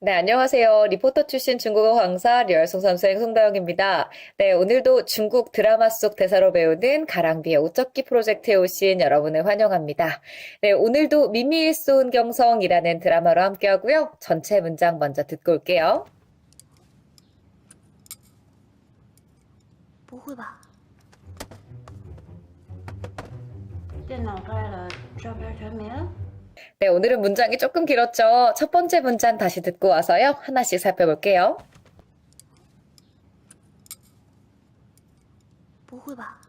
네, 안녕하세요. 리포터 출신 중국어 강사 리얼송 선수의 송다영입니다. 네, 오늘도 중국 드라마 속 대사로 배우는 가랑비의 오적기 프로젝트에 오신 여러분을 환영합니다. 네, 오늘도 미미일 쏜 경성이라는 드라마로 함께 하고요. 전체 문장 먼저 듣고 올게요. 不会吧？电脑坏了，照片全没了。 네, 오늘은 문장이 조금 길었죠. 첫 번째 문장 다시 듣고 와서요. 하나씩 살펴볼게요. 不会吧？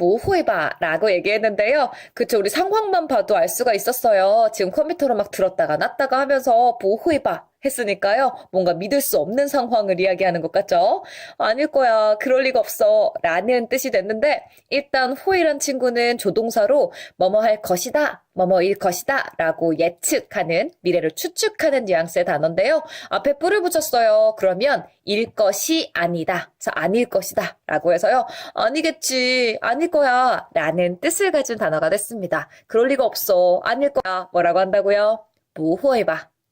뭐호해봐 라고 얘기했는데요. 그쵸, 우리 상황만 봐도 알 수가 있었어요. 지금 컴퓨터로 막 들었다가 놨다가 하면서 뭐호해봐 했으니까요. 뭔가 믿을 수 없는 상황을 이야기하는 것 같죠? 아닐 거야. 그럴 리가 없어. 라는 뜻이 됐는데, 일단 호이란 친구는 조동사로 뭐뭐 할 것이다, 뭐뭐일 것이다 라고 예측하는, 미래를 추측하는 뉘앙스의 단어인데요. 앞에 뿔을 붙였어요. 그러면 일 것이 아니다. 자, 아닐 것이다. 라고 해서요. 아니겠지. 아닐 거야. 라는 뜻을 가진 단어가 됐습니다. 그럴 리가 없어. 아닐 거야. 뭐라고 한다고요? 무호해봐.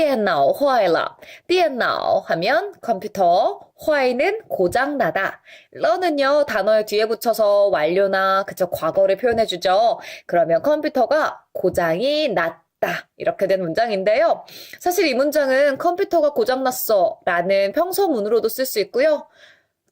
电脑坏了. 电脑 하면 컴퓨터, 坏는 고장나다. 러는요, 단어의 뒤에 붙여서 완료나, 그쵸, 과거를 표현해주죠. 그러면 컴퓨터가 고장이 났다. 이렇게 된 문장인데요. 사실 이 문장은 컴퓨터가 고장났어. 라는 평서문으로도 쓸 수 있고요.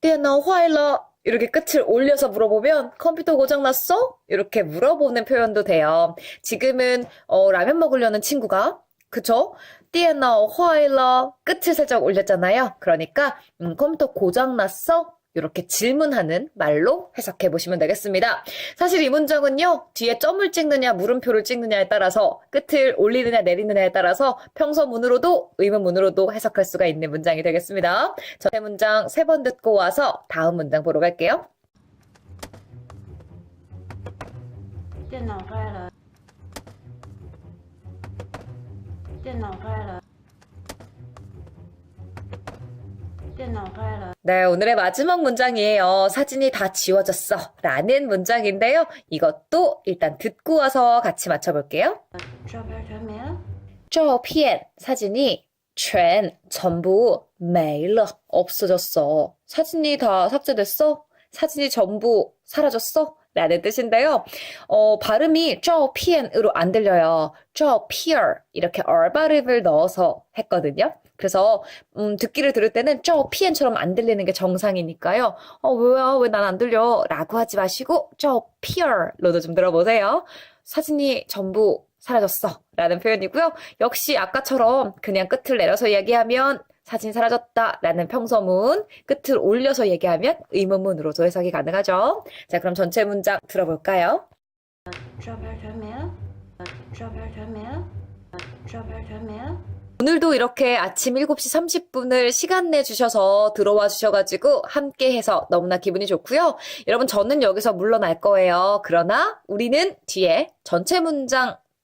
电脑坏了. 이렇게 끝을 올려서 물어보면 컴퓨터 고장났어? 이렇게 물어보는 표현도 돼요. 지금은 어, 라면 먹으려는 친구가 그쵸? 电脑坏了 끝을 살짝 올렸잖아요. 그러니까 음, 컴퓨터 고장났어? 이렇게 질문하는 말로 해석해 보시면 되겠습니다. 사실 이 문장은요, 뒤에 점을 찍느냐, 물음표를 찍느냐에 따라서, 끝을 올리느냐, 내리느냐에 따라서 평서문으로도, 의문문으로도 해석할 수가 있는 문장이 되겠습니다. 전체 문장 세 번 듣고 와서 다음 문장 보러 갈게요. 电脑坏了， 네, 오늘의 마지막 문장이에요. 사진이 다 지워졌어. 라는 문장인데요. 이것도 일단 듣고 와서 같이 맞춰볼게요. 照片全没了。照片 사진이 全 전부 没了 없어졌어. 사진이 다 삭제됐어? 사진이 전부 사라졌어? 네, 라는 뜻인데요. 어, 발음이 쪼피엔으로 안 들려요. 쪼피얼 이렇게 얼 발음을 넣어서 했거든요. 그래서 음, 듣기를 들을 때는 쪼피엔처럼 안 들리는 게 정상이니까요. 어, 왜요? 왜난 안 들려? 라고 하지 마시고 쪼피얼로도 좀 들어보세요. 사진이 전부 사라졌어. 라는 표현이고요. 역시 아까처럼 그냥 끝을 내려서 이야기하면 사진 사라졌다라는 평서문 끝을 올려서 얘기하면 의문문으로 도해석이 가능하죠. 자, 그럼 전체 문장 들어볼까요? 오늘도 이렇게 아침 7시 30분을 시간 내주셔서 들어와 주셔가지고 함께 해서 너무나 기분이 좋고요. 여러분, 저는 여기서 물러날 거예요. 그러나 우리는 뒤에 전체 문장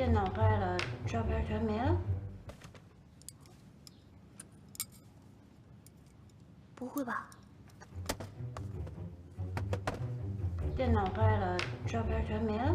电脑坏了，照片全没了。不会吧？电脑坏了，照片全没了。